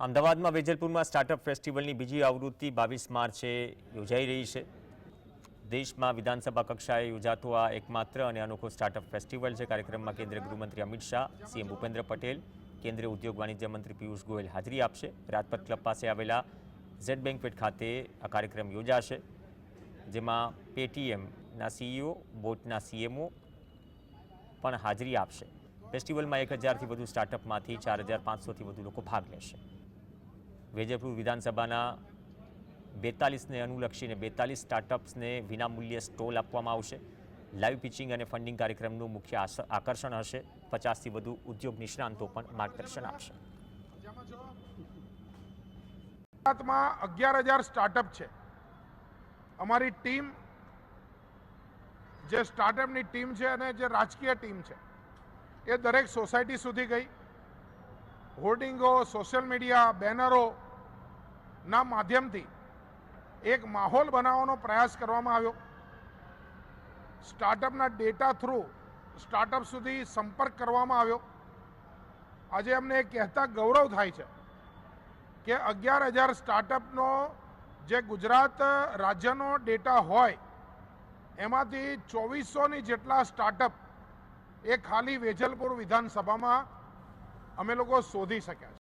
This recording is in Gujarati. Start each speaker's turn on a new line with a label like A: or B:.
A: અમદાવાદમાં વેજલપુરમાં સ્ટાર્ટઅપ ફેસ્ટિવલની બીજી આવૃત્તિ બાવીસ માર્ચે યોજાઈ રહી છે. દેશમાં વિધાનસભા કક્ષાએ યોજાતો આ એકમાત્ર અને અનોખો સ્ટાર્ટઅપ ફેસ્ટિવલ છે. કાર્યક્રમમાં કેન્દ્રીય ગૃહમંત્રી અમિત શાહ, સીએમ ભૂપેન્દ્ર પટેલ, કેન્દ્રીય ઉદ્યોગ વાણિજ્ય મંત્રી પિયુષ ગોયલ હાજરી આપશે. રાજપથ ક્લબ પાસે આવેલા ઝેડ બેન્કવેટ ખાતે આ કાર્યક્રમ યોજાશે, જેમાં પેટીએમના સીઈઓ, બોટના સીએમઓ પણ હાજરી આપશે. ફેસ્ટિવલમાં એક હજારથી વધુ સ્ટાર્ટઅપમાંથી ચાર હજાર પાંચસોથી વધુ લોકો ભાગ લેશે. વેજલપુર વિધાનસભાના બેતાલીસને અનુલક્ષીને બેતાલીસ સ્ટાર્ટઅપ્સને વિનામૂલ્યે સ્ટોલ આપવામાં આવશે. લાઈવ પિચિંગ અને ફંડિંગ કાર્યક્રમનું મુખ્ય આકર્ષણ હશે. પચાસથી વધુ ઉદ્યોગ નિષ્ણાંતો પણ માર્ગદર્શન આપશે.
B: ગુજરાતમાં અગિયાર હજાર સ્ટાર્ટઅપ છે. અમારી ટીમ જે સ્ટાર્ટઅપની ટીમ છે અને જે રાજકીય ટીમ છે, એ દરેક સોસાયટી સુધી ગઈ. હોર્ડિંગો, સોશિયલ મીડિયા બેનરોના માધ્યમથી એક માહોલ બનાવવાનો પ્રયાસ કરવામાં આવ્યો. સ્ટાર્ટઅપના ડેટા થ્રુ સ્ટાર્ટઅપ સુધી સંપર્ક કરવામાં આવ્યો. આજે અમને કહેતા ગૌરવ થાય છે કે અગિયાર હજાર સ્ટાર્ટઅપનો જે ગુજરાત રાજ્યનો ડેટા હોય, એમાંથી ચોવીસોની જેટલા સ્ટાર્ટઅપ એ ખાલી વેજલપુર વિધાનસભામાં અમે લોકો શોધી શક્યા છે.